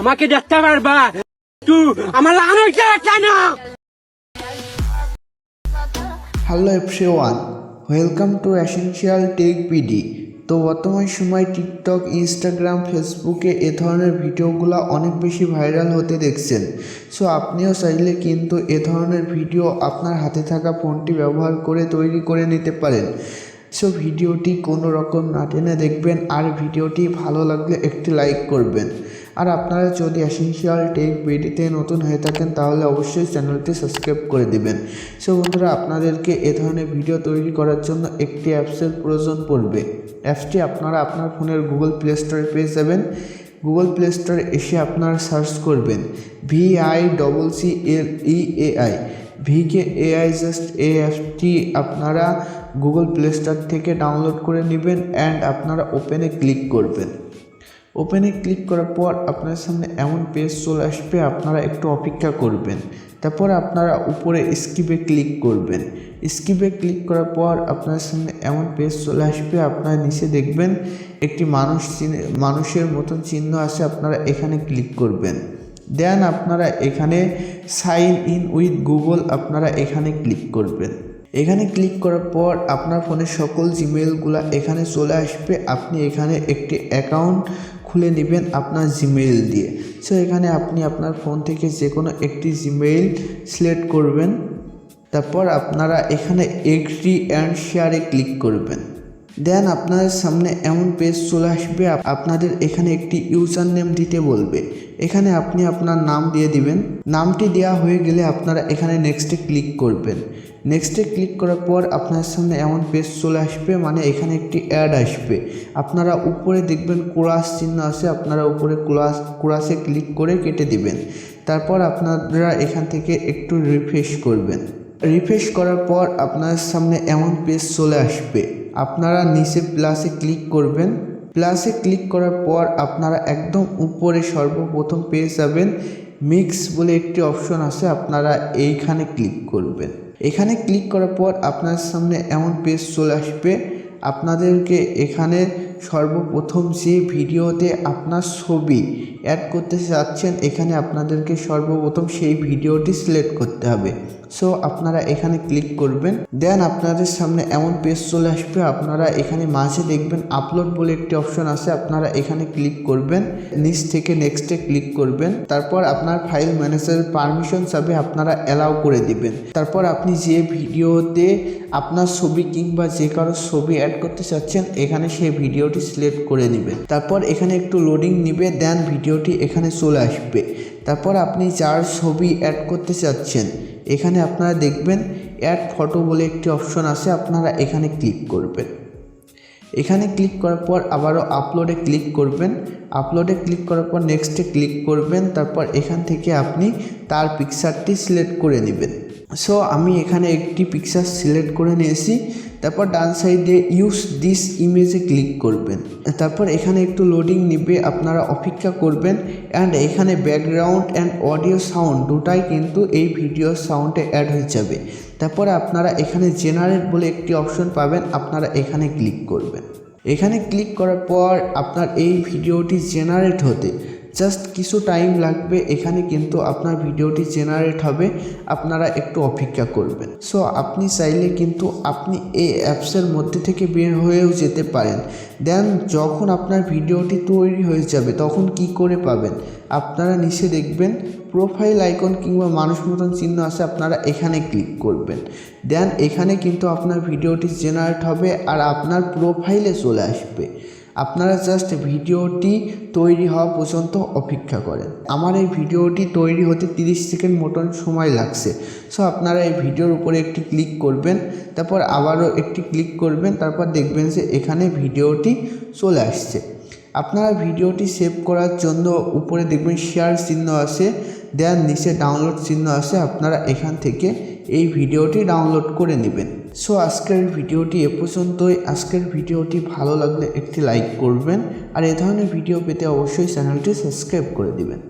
আমাকে দেখতে পারবা? তুই আমার লাগানোটা কেন hello everyone welcome to essential tech BD তো বর্তমান সময় টিকটক ইনস্টাগ্রাম ফেসবুকে এ ধরনের ভিডিওগুলো অনেক বেশি ভাইরাল হতে দেখছেন। সো আপনিও চাইলে কিন্তু এ ধরনের ভিডিও আপনার হাতে থাকা ফোনটি ব্যবহার করে তৈরি করে নিতে পারেন। সো ভিডিওটি কোনো রকম না টেনে দেখবেন আর ভিডিওটি ভালো লাগলে একটি লাইক করবেন। আর আপনারা যদি অ্যাসেনশিয়াল টেক বিডিতে নতুন হয়ে থাকেন, তাহলে অবশ্যই চ্যানেলটি সাবস্ক্রাইব করে দিবেন। সো বন্ধুরা, আপনাদেরকে এ ধরনের ভিডিও তৈরি করার জন্য একটি অ্যাপসের প্রয়োজন পড়বে। অ্যাপসটি আপনারা আপনার ফোনের গুগল প্লে স্টোরে পেয়ে যাবেন। গুগল প্লে স্টোরে এসে আপনারা সার্চ করবেন V I double C L E A I V K AI just এই অ্যাপটি আপনারা গুগল প্লে স্টোর থেকে ডাউনলোড করে নেবেন অ্যান্ড আপনারা ওপেনে ক্লিক করবেন। ওপেনে ক্লিক করার পর আপনার সামনে এমন পেজ চলে আসবে, আপনারা একটু অপেক্ষা করবেন। তারপর আপনারা উপরে স্কিপে ক্লিক করবেন। স্কিপে ক্লিক করার পর আপনার সামনে এমন পেজ চলে আসবে, আপনারা নিচে দেখবেন একটি মানুষ চিহ্ন, মানুষের মতন চিহ্ন আছে, আপনারা এখানে ক্লিক করবেন। দেন আপনারা এখানে সাইন ইন উইথ গুগল আপনারা এখানে ক্লিক করবেন। এখানে ক্লিক করার পর আপনার ফোনের সকল জিমেইলগুলো এখানে চলে আসবে। আপনি এখানে একটি অ্যাকাউন্ট খুলে নেবেন আপনার জিমেইল দিয়ে। সো, এখানে আপনি আপনার ফোন থেকে যে কোনো একটি জিমেইল সিলেক্ট করবেন। তারপর আপনারা এখানে এগ্রি অ্যান্ড শেয়ারে ক্লিক করবেন। দেন আপনাদের সামনে এমন পেজ চলে আসবে। আপনাদের এখানে একটি ইউজার নেম দিতে বলবে। এখানে আপনি আপনার নাম দিয়ে দিবেন। নামটি দেওয়া হয়ে গেলে আপনারা এখানে নেক্সটে ক্লিক করবেন। নেক্সটে ক্লিক করার পর আপনার সামনে এমন পেজ চলে আসবে মানে এখানে একটি অ্যাড আসবে। আপনারা উপরে দেখবেন ক্রাস চিহ্ন আছে, আপনারা উপরে ক্রাস ক্রাসে ক্লিক করে কেটে দিবেন। তারপর আপনারা এখান থেকে একটু রিফ্রেশ করবেন। রিফ্রেশ করার পর আপনার সামনে এমন পেজ চলে আসবে। আপনারা নিচে প্লাসে ক্লিক করবেন। প্লাসে ক্লিক করার পর আপনারা একদম উপরে সর্বপ্রথম পেয়ে যাবেন মিক্স বলে একটি অপশন আছে, আপনারা এইখানে ক্লিক করবেন। এখানে ক্লিক করার পর আপনার সামনে এমন পেজ চলে আসবে। আপনাদেরকে এখানে সর্বপ্রথম যে ভিডিওতে আপনার ছবি অ্যাড করতে চাচ্ছেন, এখানে আপনাদেরকে সর্বপ্রথম সেই ভিডিওটি সিলেক্ট করতে হবে। সো আপনারা এখানে ক্লিক করবেন। দেন আপনাদের সামনে এমন পেজ চলে আসবে। আপনারা এখানে মাঝে দেখবেন আপলোড বলে একটি অপশন আছে। আপনারা এখানে ক্লিক করবেন। নিচ থেকে নেক্সটে ক্লিক করবেন। তারপর আপনার ফাইল ম্যানেজারের পারমিশন চাবে আপনারা অ্যালাউ করে দিবেন। তারপর আপনি যে ভিডিওতে আপনার ছবি কিংবা যে কারও ছবি অ্যাড করতে চাচ্ছেন, এখানে সেই ভিডিওটি সিলেক্ট করে নেবেন তারপর এখানে একটু লোডিং নিবে দেন ভিডিওটি এখানে চলে আসবে। তারপর আপনি যার ছবি অ্যাড করতে চাচ্ছেন, এখানে আপনারা দেখবেন অ্যাড ফটো বলে একটি অপশন আছে, আপনারা এখানে ক্লিক করবেন। এখানে ক্লিক করার পর আবারও আপলোডে ক্লিক করবেন। আপলোডে ক্লিক করার পর নেক্সটে ক্লিক করবেন। তারপর এখান থেকে আপনি তার পিকচারটি সিলেক্ট করে নেবেন। সো আমি এখানে একটি পিকচার সিলেক্ট করে নিয়েছি। তারপর ডান সাইডে ইউজ দিস ইমেজে ক্লিক করবেন। তারপর এখানে একটু লোডিং নিবে, আপনারা অপেক্ষা করবেন। অ্যান্ড এখানে ব্যাকগ্রাউন্ড অ্যান্ড অডিও সাউন্ড দুটাই কিন্তু এই ভিডিও সাউন্ডে অ্যাড হয়ে যাবে। তারপরে আপনারা এখানে জেনারেট বলে একটি অপশন পাবেন, আপনারা এখানে ক্লিক করবেন। এখানে ক্লিক করার পর আপনার এই ভিডিওটি জেনারেট হতে জাস্ট কিছু টাইম লাগবে, এখানে কিন্তু আপনার ভিডিওটি জেনারেট হবে, আপনারা একটু অপেক্ষা করবেন। সো আপনি চাইলে কিন্তু আপনি এই অ্যাপসের মধ্যে থেকে বের হয়েও যেতে পারেন। দেন যখন আপনার ভিডিওটি তৈরি হয়ে যাবে, তখন কি করে পাবেন? আপনারা নিচে দেখবেন প্রোফাইল আইকন কিংবা মানুষ মতন চিহ্ন আছে, আপনারা এখানে ক্লিক করবেন। দেন এখানে কিন্তু আপনার ভিডিওটি জেনারেট হবে আর আপনার প্রোফাইলে চলে আসবে। আপনারা জাস্ট ভিডিওটি তৈরি হওয়া পর্যন্ত অপেক্ষা করেন। আমার এই ভিডিওটি তৈরি হতে 30 সেকেন্ড মতন সময় লাগছে। সো আপনারা এই ভিডিওর উপরে একটি ক্লিক করবেন, তারপর আবারও একটি ক্লিক করবেন, তারপর দেখবেন যে এখানে ভিডিওটি চলে আসছে। আপনারা ভিডিওটি সেভ করার জন্য উপরে দেখবেন শেয়ার চিহ্ন আছে দেন নিচে ডাউনলোড চিহ্ন আছে, আপনারা এখান থেকে এই ভিডিওটি ডাউনলোড করে নেবেন। সো আজকের ভিডিওটি এ পর্যন্তই। আজকের ভিডিওটি ভালো লাগলে একটি লাইক করবেন। আর এ ধরনের ভিডিও পেতে অবশ্যই চ্যানেলটি সাবস্ক্রাইব করে দিবেন।